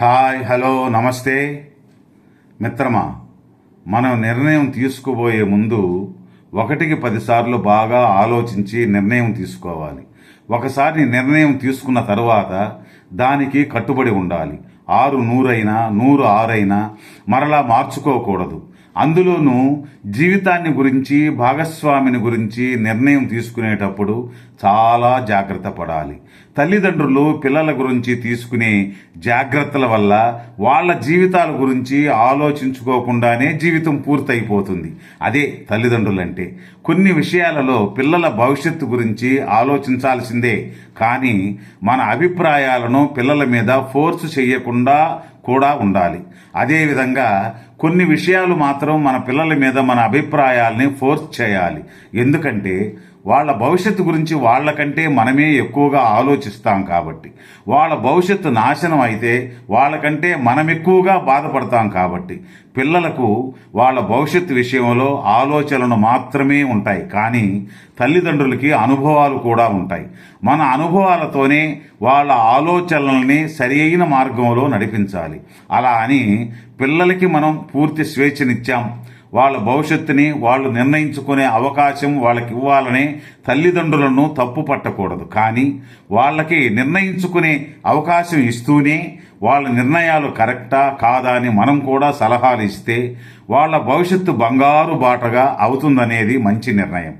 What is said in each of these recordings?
Hi hello నమస్తే. మిత్రమా మనం నిర్ణయం తీసుకుపోయే ముందు ఒకటికి పదిసార్లు బాగా ఆలోచించి నిర్ణయం తీసుకోవాలి. ఒకసారి నిర్ణయం తీసుకున్న తర్వాత దానికి కట్టుబడి ఉండాలి. ఆరు నూరైనా నూరు ఆరైనా మరలా మార్చుకోకూడదు. అందులోనూ జీవితాన్ని గురించి భాగస్వామిని గురించి నిర్ణయం తీసుకునేటప్పుడు చాలా జాగ్రత్త పడాలి. తల్లిదండ్రులు పిల్లల గురించి తీసుకునే జాగ్రత్తల వల్ల వాళ్ళ జీవితాల గురించి ఆలోచించుకోకుండానే జీవితం పూర్తయిపోతుంది. అదే తల్లిదండ్రులంటే. కొన్ని విషయాలలో పిల్లల భవిష్యత్తు గురించి ఆలోచించాల్సిందే. కానీ మన అభిప్రాయాలను పిల్లల మీద ఫోర్స్ చేయకుండా కూడా ఉండాలి. అదేవిధంగా కొన్ని విషయాలు మాత్రం మన పిల్లల మీద మన అభిప్రాయాల్ని ఫోర్స్ చేయాలి. ఎందుకంటే వాళ్ళ భవిష్యత్తు గురించి వాళ్ళకంటే మనమే ఎక్కువగా ఆలోచిస్తాం కాబట్టి. వాళ్ళ భవిష్యత్తు నాశనం అయితే వాళ్ళకంటే మనం ఎక్కువగా బాధపడతాం కాబట్టి. పిల్లలకు వాళ్ళ భవిష్యత్తు విషయంలో ఆలోచనలు మాత్రమే ఉంటాయి. కానీ తల్లిదండ్రులకి అనుభవాలు కూడా ఉంటాయి. మన అనుభవాలతోనే వాళ్ళ ఆలోచనల్ని సరియైన మార్గంలో నడిపించాలి. అలా అని పిల్లలకి మనం పూర్తి స్వేచ్ఛనిచ్చాం. వాళ్ళ భవిష్యత్తుని వాళ్ళు నిర్ణయించుకునే అవకాశం వాళ్ళకి ఇవ్వాలని తల్లిదండ్రులను తప్పు పట్టకూడదు. కానీ వాళ్ళకి నిర్ణయించుకునే అవకాశం ఇస్తూనే వాళ్ళ నిర్ణయాలు కరెక్టా కాదా అని మనం కూడా సలహాలు ఇస్తే వాళ్ళ భవిష్యత్తు బంగారు బాటగా అవుతుందనేది మంచి నిర్ణయం.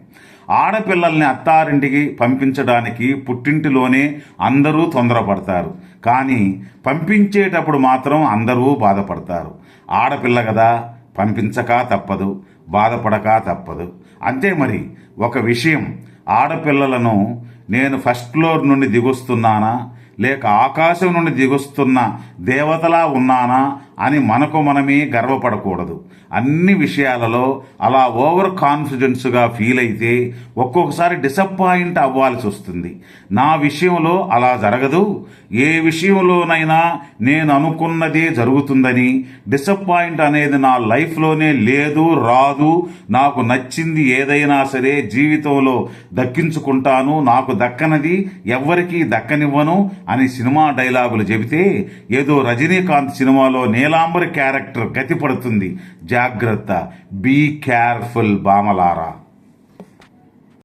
ఆడపిల్లల్ని అత్తారింటికి పంపించడానికి పుట్టింటిలోనే అందరూ తొందరపడతారు. కానీ పంపించేటప్పుడు మాత్రం అందరూ బాధపడతారు. ఆడపిల్ల కదా పంపించక తప్పదు బాధపడక తప్పదు. అంతే మరి ఒక విషయం ఆడపిల్లలను నేను ఫస్ట్ ఫ్లోర్ నుండి దిగొస్తున్నానా లేక ఆకాశం నుండి దిగొస్తున్న దేవతలా ఉన్నానా అని మనకు మనమే గర్వపడకూడదు. అన్ని విషయాలలో అలా ఓవర్ కాన్ఫిడెన్స్గా ఫీల్ అయితే ఒక్కొక్కసారి డిసప్పాయింట్ అవ్వాల్సి వస్తుంది. నా విషయంలో అలా జరగదు. ఏ విషయంలోనైనా నేను అనుకున్నదే జరుగుతుందని డిసప్పాయింట్ అనేది నా లైఫ్లోనే లేదు రాదు నాకు నచ్చింది ఏదైనా సరే జీవితంలో దక్కించుకుంటాను నాకు దక్కనది ఎవ్వరికీ దక్కనివ్వను అని సినిమా డైలాగులు చెబితే ఏదో రజనీకాంత్ సినిమాలో నేను నీలాంబరి క్యారెక్టర్ గతి పడుతుంది జాగ్రత్త. Be careful బామలారా.